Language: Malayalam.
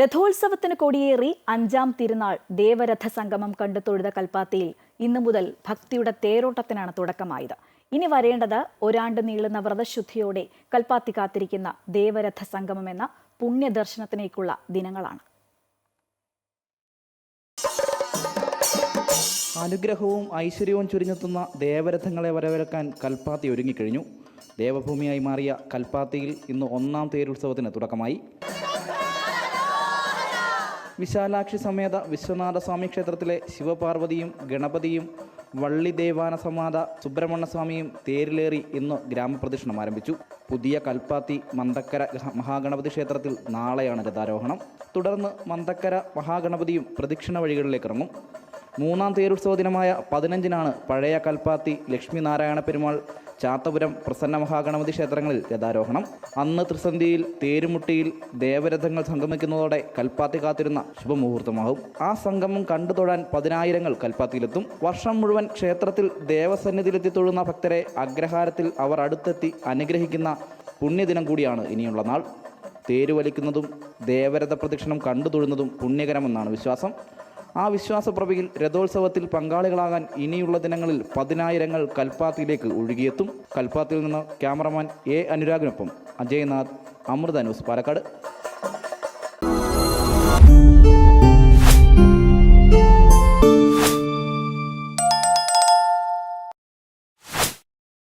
രഥോത്സവത്തിന് കൊടിയേറി അഞ്ചാം തിരുനാൾ ദേവരഥ സംഗമം കണ്ടു തൊഴുത കൽപ്പാത്തിയിൽ ഇന്നു മുതൽ ഭക്തിയുടെ തേരോട്ടത്തിനാണ് തുടക്കമായത്. ഇനി വരേണ്ടത് ഒരാണ്ട് നീളുന്ന വ്രതശുദ്ധിയോടെ കൽപ്പാത്തി കാത്തിരിക്കുന്ന ദേവരഥ സംഗമം എന്ന പുണ്യദർശനത്തിലേക്കുള്ള ദിനങ്ങളാണ്. അനുഗ്രഹവും ഐശ്വര്യവും ചുരിഞ്ഞെത്തുന്ന ദേവരഥങ്ങളെ വരവേൽക്കാൻ കൽപ്പാത്തി ഒരുങ്ങിക്കഴിഞ്ഞു. ദേവഭൂമിയായി മാറിയ കൽപ്പാത്തിയിൽ ഇന്ന് ഒന്നാം തേരുത്സവത്തിന് തുടക്കമായി. വിശാലാക്ഷി സമേത വിശ്വനാഥസ്വാമി ക്ഷേത്രത്തിലെ ശിവപാർവതിയും ഗണപതിയും വള്ളി ദേവാന സമാത സുബ്രഹ്മണ്യസ്വാമിയും തേരിലേറി ഇന്ന് ഗ്രാമപ്രദക്ഷിണം ആരംഭിച്ചു. പുതിയ കൽപ്പാത്തി മന്തക്കര മഹാഗണപതി ക്ഷേത്രത്തിൽ നാളെയാണ് രഥാരോഹണം തുടർന്ന് മന്തക്കര മഹാഗണപതിയും പ്രദക്ഷിണ വഴികളിലേക്ക് ഇറങ്ങും മൂന്നാം തേരുത്സവ ദിനമായ പതിനഞ്ചിനാണ് പഴയ കൽപ്പാത്തി ലക്ഷ്മി നാരായണ പെരുമാൾ ചാത്തപുരം പ്രസന്ന മഹാഗണപതി ക്ഷേത്രങ്ങളിൽ രഥാരോഹണം അന്ന് ത്രിസന്ധിയിൽ തേരുമുട്ടിയിൽ ദേവരഥങ്ങൾ സംഗമിക്കുന്നതോടെ കൽപ്പാത്തി കാത്തിരുന്ന ശുഭമുഹൂർത്തമാകും. ആ സംഗമം കണ്ടു തൊഴാൻ പതിനായിരങ്ങൾ കൽപ്പാത്തിയിലെത്തും. വർഷം മുഴുവൻ ക്ഷേത്രത്തിൽ ദേവസന്നിധിയിലെത്തി തൊഴുന്ന ഭക്തരെ അഗ്രഹാരത്തിൽ അവർ അടുത്തെത്തി അനുഗ്രഹിക്കുന്ന പുണ്യദിനം കൂടിയാണ് ഇനിയുള്ള നാൾ. തേരുവലിക്കുന്നതും ദേവരഥ പ്രദക്ഷിണം കണ്ടു തൊഴുന്നതും പുണ്യകരമെന്നാണ് വിശ്വാസം. ആ വിശ്വാസപ്രഭയിൽ രഥോത്സവത്തിൽ പങ്കാളികളാകാൻ ഇനിയുള്ള ദിനങ്ങളിൽ പതിനായിരങ്ങൾ കൽപ്പാത്തിയിലേക്ക് ഒഴുകിയെത്തും. കൽപ്പാത്തിയിൽ നിന്ന് ക്യാമറമാൻ എ അനുരാഗിനൊപ്പം അജയ്നാഥ് അമൃത ന്യൂസ് പാലക്കാട്.